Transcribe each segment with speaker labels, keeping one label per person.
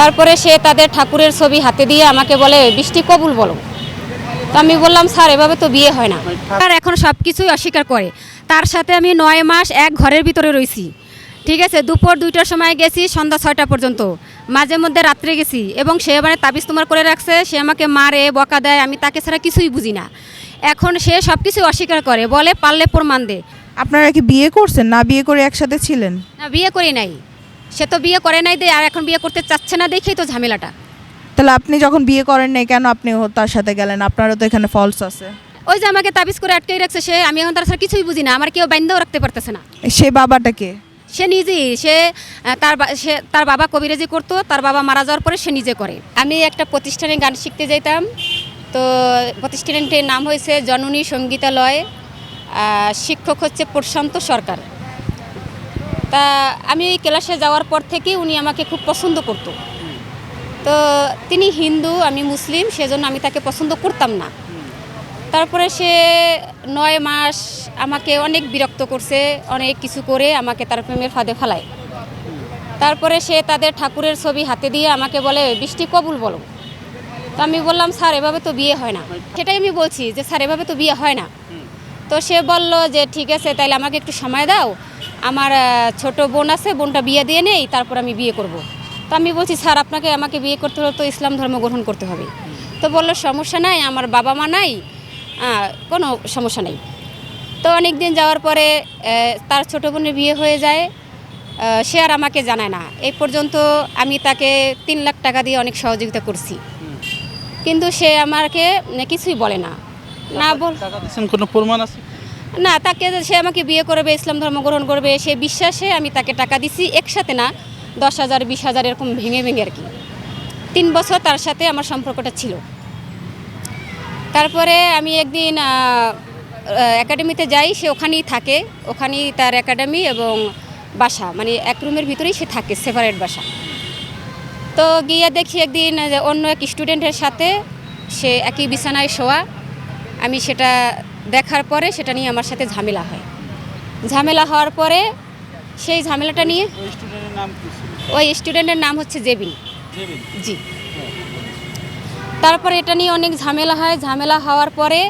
Speaker 1: তারপরে সে তাদের ঠাকুরের ছবি হাতে দিয়ে আমাকে বলে বৃষ্টি কবুল বলো। তো আমি বললাম স্যার এভাবে তো বিয়ে হয় না। আর এখন সব কিছুই অস্বীকার করে। তার সাথে আমি নয় মাস এক ঘরের ভিতরে রয়েছি ঠিক আছে দুপুর দুইটার সময় গেছি সন্ধ্যা ছয়টা পর্যন্ত। মাঝে মধ্যে রাত্রে গেছি এবং সে মানে তাবিজ তোমার করে রাখছে। সে আমাকে মারে বকা দেয় আমি তাকে ছাড়া কিছুই বুঝি না। এখন সে সব কিছুই অস্বীকার করে বলে পারলে প্রমাণ দে।
Speaker 2: আপনারা কি বিয়ে করছেন? না বিয়ে করে একসাথে ছিলেন?
Speaker 1: না বিয়ে করি নাই। সে তো বিয়ে করে নাই দে আর এখন বিয়ে করতে চাচ্ছে না দেখেই তো ঝামেলাটা।
Speaker 2: তাহলে আপনি যখন বিয়ে করেন নাই কেন আপনি তার সাথে গেলেন? আপনারও তো এখানে ফলস আছে।
Speaker 1: ওই যে আমাকে তাবিজ করে আটকেই রাখছে সে আমি এখন তার সাথে কিছুই বুঝি না আমার কেউ বাইন্দাও রাখতে পারতেছে না।
Speaker 2: সে বাবাটাকে
Speaker 1: সে নিজেই সে তার সে তার বাবা কবিরাজি করতো তার বাবা মারা যাওয়ার পরে সে নিজে করে। আমি একটা প্রতিষ্ঠানে গান শিখতে যেতাম তো প্রতিষ্ঠানটির নাম হয়েছে জননী সঙ্গীতালয় শিক্ষক হচ্ছে প্রশান্ত সরকার। তা আমি ক্লাসে যাওয়ার পর থেকেই উনি আমাকে খুব পছন্দ করতো। তো তিনি হিন্দু, আমি মুসলিম, সেজন্য আমি তাকে পছন্দ করতাম না। তারপরে সে নয় মাস আমাকে অনেক বিরক্ত করছে, অনেক কিছু করে আমাকে তার প্রেমের ফাঁদে ফেলায়। তারপরে সে তাদের ঠাকুরের ছবি হাতে দিয়ে আমাকে বলে, বৃষ্টি কবুল বলো। তো আমি বললাম, স্যার, এভাবে তো বিয়ে হয় না। সেটাই আমি বলছি যে, স্যার, এভাবে তো বিয়ে হয় না। তো সে বলল যে, ঠিক আছে, তাইলে আমাকে একটু সময় দাও। আমার ছোট বোন আছে বোনটা বিয়ে দিয়ে নেই তারপর আমি বিয়ে করব। তো আমি বলছি স্যার আপনাকে আমাকে বিয়ে করতে হলে তো ইসলাম ধর্ম গ্রহণ করতে হবে। তো বলল সমস্যা নাই আমার বাবা মা নাই কোনো সমস্যা নেই। তো অনেক দিন যাওয়ার পরে তার ছোট বোনের বিয়ে হয়ে যায় সে আর আমাকে জানায় না। এই পর্যন্ত আমি তাকে তিন লাখ টাকা দিয়ে অনেক সহযোগিতা করছি। কিন্তু সে আমাকে কিছুই বলে না। না বল
Speaker 3: কোনো প্রমাণ আছে?
Speaker 1: না, তাকে সে আমাকে বিয়ে করবে, ইসলাম ধর্ম গ্রহণ করবে, সে বিশ্বাসে আমি তাকে টাকা দিছি, একসাথে না, দশ হাজার, বিশ হাজার, এরকম ভেঙে ভেঙে আর কি। তিন বছর তার সাথে আমার সম্পর্কটা ছিল। তারপরে আমি একদিন একাডেমিতে যাই, সে ওখানেই থাকে। ওখানেই তার একাডেমি এবং বাসা মানে এক রুমের ভিতরেই সে থাকে সেপারেট বাসা। তো গিয়ে দেখি একদিন অন্য এক স্টুডেন্টের সাথে সে একই বিছানায় শোয়া। আমি সেটা দেখার পরে সেটা নিয়ে আমার সাথে ঝামেলা হয়। ঝামেলা হওয়ার পরে সেই ঝামেলাটা নিয়ে
Speaker 3: ওই স্টুডেন্টের নাম
Speaker 1: হচ্ছে জেবিন।
Speaker 3: জেবিন?
Speaker 1: জি। তারপরে এটা নিয়ে অনেক ঝামেলা হয়। ঝামেলা হওয়ার পরে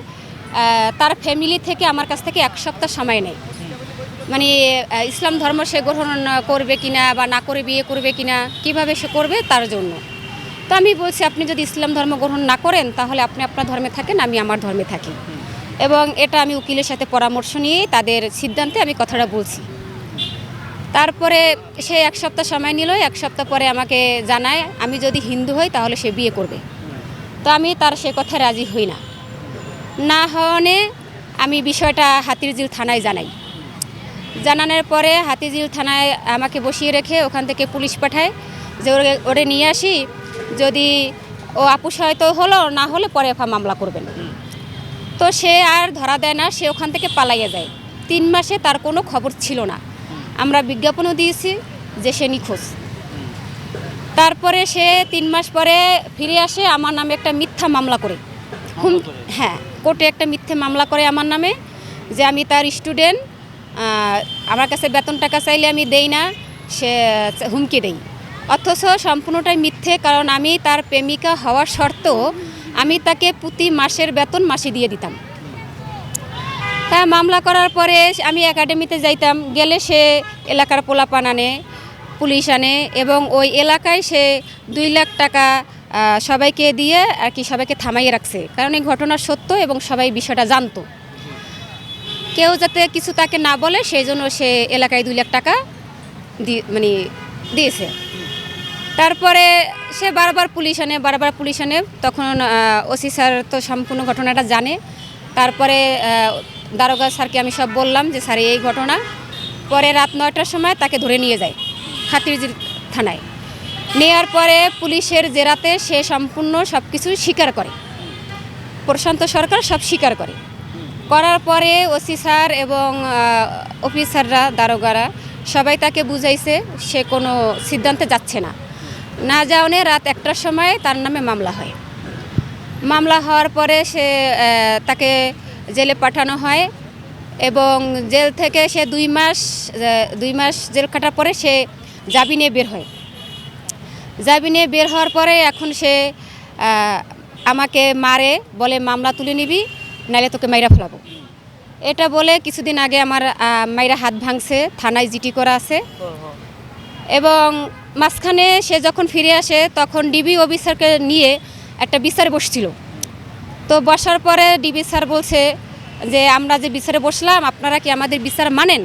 Speaker 1: তার ফ্যামিলি থেকে আমার কাছ থেকে এক সপ্তাহ সময় নেয়। মানে ইসলাম ধর্ম সে গ্রহণ করবে কিনা বা না করে বিয়ে করবে কিনা কীভাবে সে করবে তার জন্য। তো আমি বলছি আপনি যদি ইসলাম ধর্ম গ্রহণ না করেন তাহলে আপনি আপনার ধর্মে থাকেন আমি আমার ধর্মে থাকি। এবং এটা আমি উকিলের সাথে পরামর্শ নিয়ে তাদের সিদ্ধান্তে আমি কথাটা বলছি। তারপরে সে এক সপ্তাহ সময় নিল, এক সপ্তাহ পরে আমাকে জানায়, আমি যদি হিন্দু হই তাহলে সে বিয়ে করবে। তো আমি তার সে কথা রাজি হই না। না হওয়ানে আমি বিষয়টা হাতিরঝিল থানায় জানাই। জানানোর পরে হাতিঝিল থানায় আমাকে বসিয়ে রেখে ওখান থেকে পুলিশ পাঠায় যে ওরে ওরে নিয়ে আসি, যদি ও আপুস হয়তো হলো, না হলে পরে মামলা করবেন। তো সে আর ধরা দেয় না সে ওখান থেকে পালাইয়ে যায়। তিন মাসে তার কোনো খবর ছিল না। আমরা বিজ্ঞাপনও দিয়েছি যে সে নিখোঁজ। তারপরে সে তিন মাস পরে ফিরে আসে আমার নামে একটা মিথ্যা মামলা করে। হুম হ্যাঁ কোর্টে একটা মিথ্যে মামলা করে আমার নামে যে আমি তার স্টুডেন্ট আমার কাছে বেতন টাকা চাইলে আমি দেই না সে হুমকি দেই। অথচ সম্পূর্ণটাই মিথ্যে কারণ আমি তার প্রেমিকা হওয়ার শর্তেও আমি তাকে প্রতি মাসের বেতন মাসে দিয়ে দিতাম। হ্যাঁ মামলা করার পরে আমি একাডেমিতে যাইতাম, গেলে সে এলাকার পোলাপান আনে, পুলিশ আনে এবং ওই এলাকায় সে দুই লাখ টাকা সবাইকে দিয়ে আর কি সবাইকে থামাইয়ে রাখছে। কারণ এই ঘটনা সত্য এবং সবাই বিষয়টা জানতো। কেউ যাতে কিছু তাকে না বলে, সেই জন্য সে এলাকায় দুই লাখ টাকা মানে দিয়েছে। তারপরে সে বারবার পুলিশ আনে, বারবার পুলিশ আনে। তখন ওসি স্যার তো সম্পূর্ণ ঘটনাটা জানে। তারপরে দারোগা স্যারকে আমি সব বললাম যে, স্যার, এই ঘটনা। পরে রাত নয়টার সময় তাকে ধরে নিয়ে যায় খাতিরজির থানায়। নেওয়ার পরে পুলিশের জেরাতে সে সম্পূর্ণ সব কিছুই স্বীকার করে। প্রশান্ত সরকার সব স্বীকার করে। করার পরে ওসি স্যার এবং অফিসাররা, দারোগারা সবাই তাকে বুঝাইছে। সে কোনো সিদ্ধান্তে যাচ্ছে না। না যাওয়ানে রাত একটার সময় তার নামে মামলা হয়। মামলা হওয়ার পরে সে তাকে জেলে পাঠানো হয় এবং জেল থেকে সে দুই মাস দুই মাস জেল কাটার পরে সে জামিনে বের হয়। জামিনে বের হওয়ার পরে এখন সে আমাকে মারে, বলে মামলা তুলে নিবি নাহলে তোকে মাইরা ফেলাবো। এটা বলে কিছুদিন আগে আমার মাইরা হাত ভাঙছে, থানায় জিটি করা আছে। এবং মাঝখানে সে যখন ফিরে আসে তখন ডিবি অফিসারকে নিয়ে একটা বিচার বসছিল। তো বসার পরে ডিবি স্যার বলছে যে আমরা যে বিচারে বসলাম আপনারা কি আমাদের বিচার মানেন?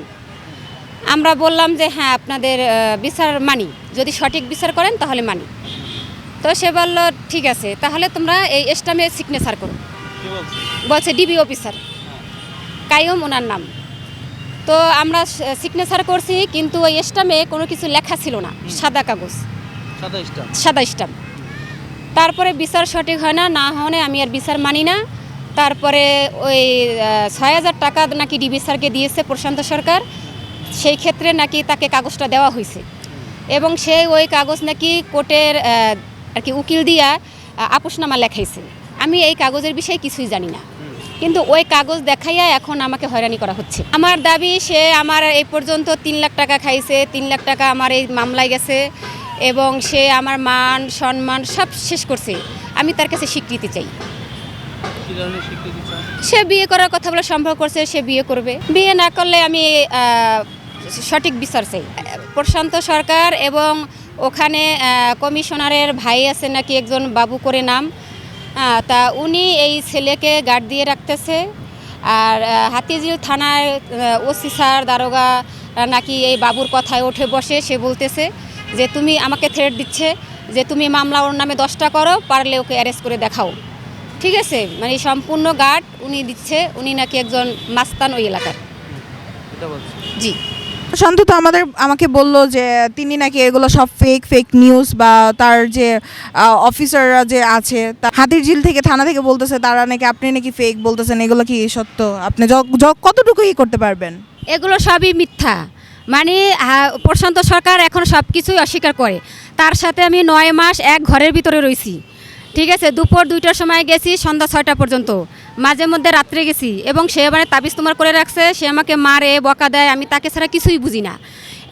Speaker 1: আমরা বললাম যে হ্যাঁ আপনাদের বিচার মানি। যদি সঠিক বিচার করেন তাহলে মানি। তো সে বলল ঠিক আছে তাহলে তোমরা এই স্টামে সিগনেচার করো।
Speaker 3: বলছে?
Speaker 1: বলছে ডিবি অফিসার কায়ুম ওনার নাম। তো আমরা সিগনেচার করছি কিন্তু ওই স্টামে কোনো কিছু লেখা ছিল না সাদা কাগজ। সাদা স্টাম্প তারপরে বিচার সঠিক হয় না না হলে আমি আর বিচার মানি না। তারপরে ওই ছয় হাজার টাকা নাকি ডিবি স্যারকে দিয়েছে প্রশান্ত সরকার সেই ক্ষেত্রে নাকি তাকে কাগজটা দেওয়া হয়েছে। এবং সে ওই কাগজ নাকি কোর্টের আর কি উকিল দিয়া আপোষনামা লেখাইছে। আমি এই কাগজের বিষয়ে কিছুই জানি না। কিন্তু ওই কাগজ দেখাইয়া এখন আমাকে হয়রানি করা হচ্ছে। আমার দাবি সে আমার এই পর্যন্ত তিন লাখ টাকা খাইছে তিন লাখ টাকা আমার এই মামলায় গেছে এবং সে আমার মান সম্মান সব শেষ করছে। আমি তার কাছে স্বীকৃতি চাই। সে বিয়ে করার কথা বলে সম্ভব করছে সে বিয়ে করবে। বিয়ে না করলে আমি সঠিক বিচার চাই। প্রশান্ত সরকার এবং ওখানে কমিশনারের ভাই আছে নাকি একজন বাবু করে নাম তা উনি এই ছেলেকে গার্ড দিয়ে রাখতেছে। আর হাতিঝিল থানার ওসি স্যার দারোগা নাকি এই বাবুর কথায় ওঠে বসে সে বলতেছে যে তুমি আমাকে থ্রেট দিচ্ছে যে তুমি মামলা ওর নামে দশটা করো পারলে ওকে অ্যারেস্ট করে দেখাও। ঠিক আছে? মানে সম্পূর্ণ গার্ড উনি দিচ্ছে। উনি নাকি একজন মাস্তান ওই এলাকার। জি।
Speaker 2: শান্ত তো আমাদের, আমাকে বলল যে তিনি নাকি এগুলো সব ফেক ফেক নিউজ বা তার যে অফিসাররা যে আছে হাতির ঝিল থেকে, থানা থেকে বলতেছে তারা নাকি, আপনি নাকি ফেক বলতেছেন, এগুলো কি সত্য? আপনি কতটুকু ই করতে পারবেন?
Speaker 1: এগুলো সবই মিথ্যা। মানে প্রশান্ত সরকার এখন সব কিছুই অস্বীকার করে। তার সাথে আমি নয় মাস এক ঘরের ভিতরে রয়েছি ঠিক আছে, দুপুর দুইটার সময় গেছি, সন্ধ্যা ছয়টা পর্যন্ত। মাঝে মধ্যে রাত্রে গেছি এবং সে মানে তাবিজ তোমার করে রাখছে, সে আমাকে মারে, বকা দেয়, আমি তাকে ছাড়া কিছুই বুঝি না।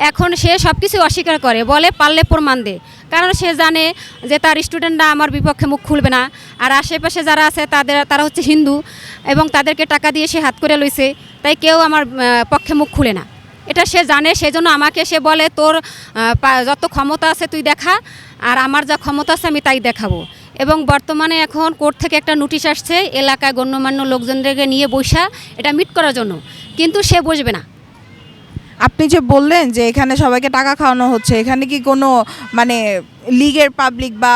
Speaker 1: এখন সে সব কিছু অস্বীকার করে, বলে পারলে প্রমাণ দে। কারণ সে জানে যে তার স্টুডেন্টরা আমার বিপক্ষে মুখ খুলবে না, আর আশেপাশে যারা আছে তাদের, তারা হচ্ছে হিন্দু এবং তাদেরকে টাকা দিয়ে সে হাত করে লইছে, তাই কেউ আমার পক্ষে মুখ খুলে না। এটা সে জানে, সেজন্য আমাকে সে বলে, তোর যত ক্ষমতা আছে তুই দেখা, আর আমার যা ক্ষমতা আছে আমি তাই দেখাবো। এবং বর্তমানে এখন কোর্ট থেকে একটা নোটিশ আসছে এলাকায় গণ্যমান্য লোকজনদেরকে নিয়ে বৈশা এটা মিট করার জন্য। কিন্তু সে বসবে না।
Speaker 2: আপনি যে বললেন যে এখানে সবাইকে টাকা খাওয়ানো হচ্ছে এখানে কি কোনো মানে লিগের পাবলিক বা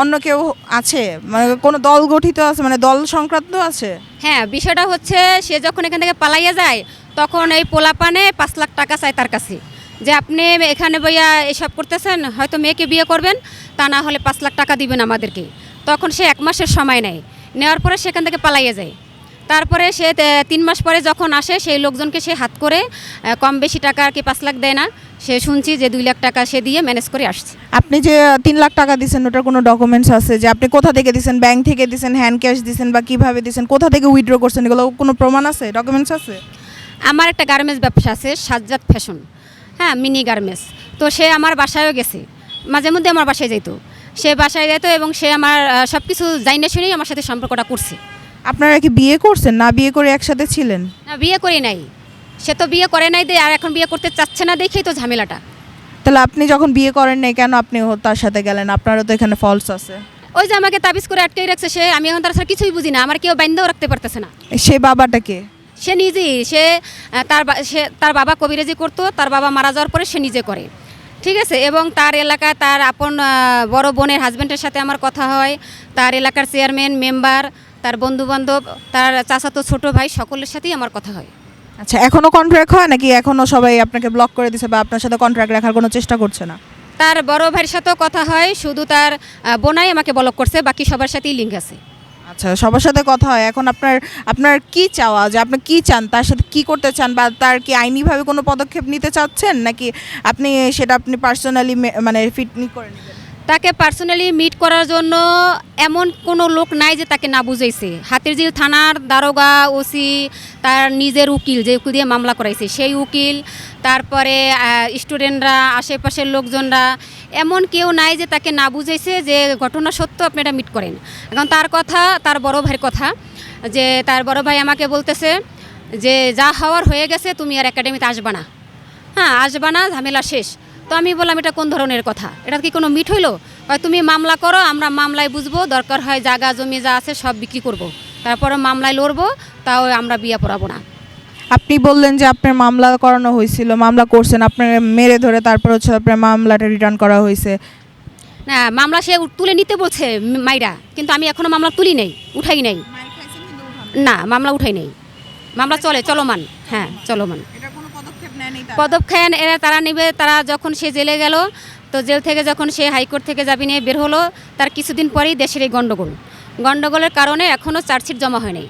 Speaker 2: অন্য কেউ আছে? মানে কোনো দল গঠিত আছে? মানে দল সংক্রান্ত আছে?
Speaker 1: হ্যাঁ বিষয়টা হচ্ছে সে যখন এখান থেকে পালাইয়া যায় তখন এই পোলাপানে পাঁচ লাখ টাকা চায় তার কাছে। যে আপনি এখানে বইয়া এসব করতেছেন হয়তো মেয়েকে বিয়ে করবেন তা না হলে পাঁচ লাখ টাকা দিবেন আমাদেরকে। তখন সে এক মাসের সময় নেয়। নেওয়ার পরে সেখান থেকে পালাইয়ে যায়। তারপরে সে তিন মাস পরে যখন আসে সেই লোকজনকে সে হাত করে কম বেশি টাকা আর কি পাঁচ লাখ দেয় না। সে শুনছি যে দুই লাখ টাকা সে দিয়ে ম্যানেজ করে আসছে।
Speaker 2: আপনি যে তিন লাখ টাকা দিচ্ছেন ওটার কোনো ডকুমেন্টস আছে? যে আপনি কোথা থেকে দিচ্ছেন ব্যাংক থেকে দিচ্ছেন হ্যান্ড ক্যাশ দিচ্ছেন বা কীভাবে দিচ্ছেন কোথা থেকে উইথড্র করছেন? এগুলো কোনো প্রমাণ আছে? ডকুমেন্টস আছে?
Speaker 1: আমার একটা গার্মেন্টস ব্যবসা আছে সাজ্জাদ ফ্যাশন হ্যাঁ মিনি গার্মেন্টস। তো সে আমার বাসায়ও গেছে। মাঝে মধ্যে আমার বাসায় যাইতো। সে বাসায় যেত এবং সে আমার সব কিছু জাইনা শুনেই আমার সাথে সম্পর্কটা করছে।
Speaker 2: আপনারা কি বিয়ে করছেন? না বিয়ে করে একসাথে ছিলেন?
Speaker 1: না বিয়ে করি নাই। সে তো বিয়ে করে নাই আর এখন বিয়ে করতে চাচ্ছে না দেখেই তো ঝামেলাটা।
Speaker 2: তাহলে আপনি যখন বিয়ে করেন নাই কেন আপনি তার সাথে গেলেন? আপনারও তো এখানে ফলস আছে।
Speaker 1: ওই যে আমাকে তাবিজ করে আটকে রাখছে সে আমি এখন তার সাথে কিছুই বুঝি না। আমার কেউ বাইন্দাও রাখতে পারতেছে না।
Speaker 2: সে বাবাটাকে
Speaker 1: সে নিজেই সে তার সে তার বাবা কবিরাজি করতো তার বাবা মারা যাওয়ার পরে সে নিজে করে। ঠিক আছে? এবং তার এলাকায় তার আপন বড় বোনের হাজব্যান্ডের সাথে আমার কথা হয়। তার এলাকার চেয়ারম্যান মেম্বার তার বন্ধুবান্ধব তার চাচাতো ছোট ভাই সকলের সাথেই আমার কথা হয়।
Speaker 2: আচ্ছা এখনও কন্ট্রাক্ট হয় নাকি এখনও সবাই আপনাকে ব্লক করে দিছে বা আপনার সাথে কন্ট্রাক্ট রাখার কোনো চেষ্টা করছে না?
Speaker 1: তার বড় ভাইয়ের সাথেও কথা হয় শুধু তার বোনাই আমাকে ব্লক করছে বাকি সবার সাথেই লিঙ্ক আছে।
Speaker 2: আচ্ছা সবার সাথে কথা হয়। এখন আপনার আপনার কি চাওয়া? যে আপনি কি চান? তার সাথে কি করতে চান? বা তার কি আইনিভাবে কোনো পদক্ষেপ নিতে চাচ্ছেন? নাকি আপনি সেটা আপনি পার্সোনালি মানে ফিট করে নেবেন?
Speaker 1: তাকে পার্সোনালি মিট করার জন্য এমন কোনো লোক নাই যে তাকে না বুঝাইছে। হাতিরঝিল থানার দারোগা ওসি তার নিজের উকিল যে উকিল দিয়ে মামলা করাইছে, সেই উকিল, তারপরে স্টুডেন্টরা আশেপাশের লোকজনরা, এমন কেউ নাই যে তাকে না বুঝাইছে যে ঘটনা সত্য আপনি এটা মিট করেন। এখন তার কথা, তার বড় ভাইয়ের কথা, যে তার বড় ভাই আমাকে বলতেছে যে যা হওয়ার হয়ে গেছে, তুমি আর একাডেমিতে আসবা না। হ্যাঁ আসবা না, ঝামেলা শেষ। তো আমি বললাম এটা কোন ধরনের কথা? এটা কি কোনো মিট হইল? তুমি মামলা করো আমরা মামলায় বুঝব দরকার হয় জায়গা জমি যা আছে সব বিক্রি করব। তারপরে মামলায় লড়বো তাও আমরা বিয়ে পড়াবো না।
Speaker 2: আপনি বললেন যে আপনার মামলা করানো হয়েছিল মামলা করছেন আপনার মেরে ধরে তারপর হচ্ছে আপনার মামলাটা রিটার্ন করা হয়েছে।
Speaker 1: না মামলা সে তুলে নিতে বলছে মাইরা কিন্তু আমি এখনও মামলা তুলি নেই উঠাই নাই। না মামলা উঠাই নেই। মামলা চলে চলমান হ্যাঁ চলমান। পদক্ষেপ এরা তারা নেবে, তারা যখন সে জেলে গেল, তো জেল থেকে যখন সে হাইকোর্ট থেকে যাবি নিয়ে বের হলো, তার কিছুদিন পরেই দেশের এই গণ্ডগোল। গণ্ডগোলের কারণে এখনও চার্জশিট জমা হয়নি।